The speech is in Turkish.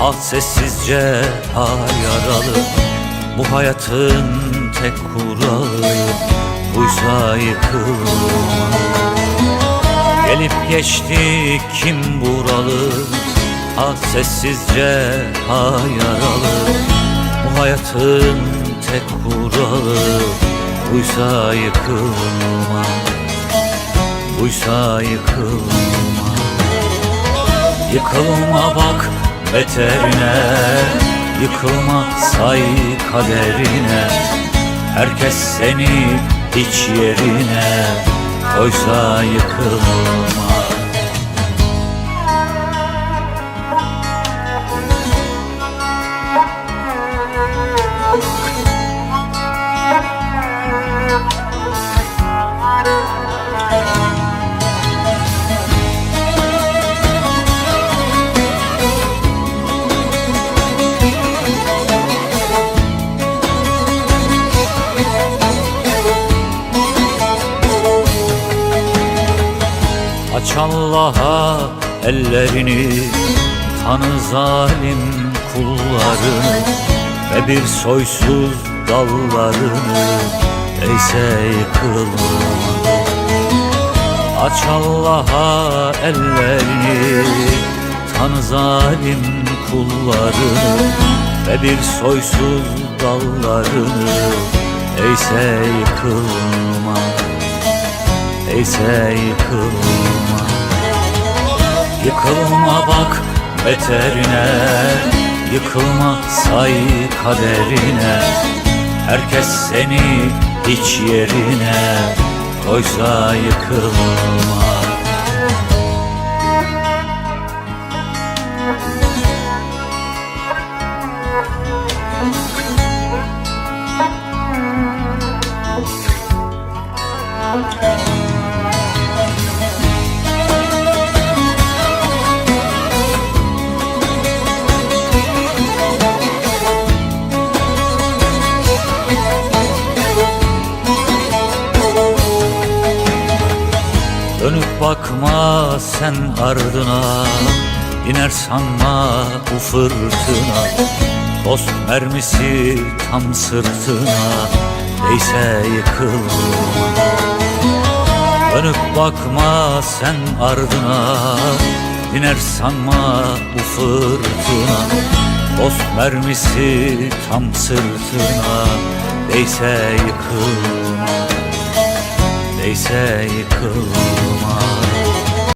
Ah sessizce ha yaralı. Bu hayatın tek kuralı Buysa yıkılma Gelip geçti kim buralı? Ah sessizce ha yaralı. Bu hayatın tek kuralı Buysa yıkılma Buysa yıkılma Yıkılma bak beterine Yıkılma say kaderine Herkes seni hiç yerine Koysa yıkılma Aç Allah'a ellerini Tanı zalim kullarını Ve bir soysuz dallarını Eyse yıkılma Aç Allah'a ellerini Tanı zalim kullarını Ve bir soysuz dallarını Eyse yıkılma Eyse yıkılma. Yıkılma bak beterine. Yıkılma say kaderine. Herkes seni hiç yerine Koysa yıkılma Dönüp bakma sen ardına İner sanma bu fırtına. Dost mermisi tam sırtına Değse yıkılma Dönüp bakma sen ardına İner sanma bu fırtına. Dost mermisi tam sırtına Değse yıkılma Değse yıkılma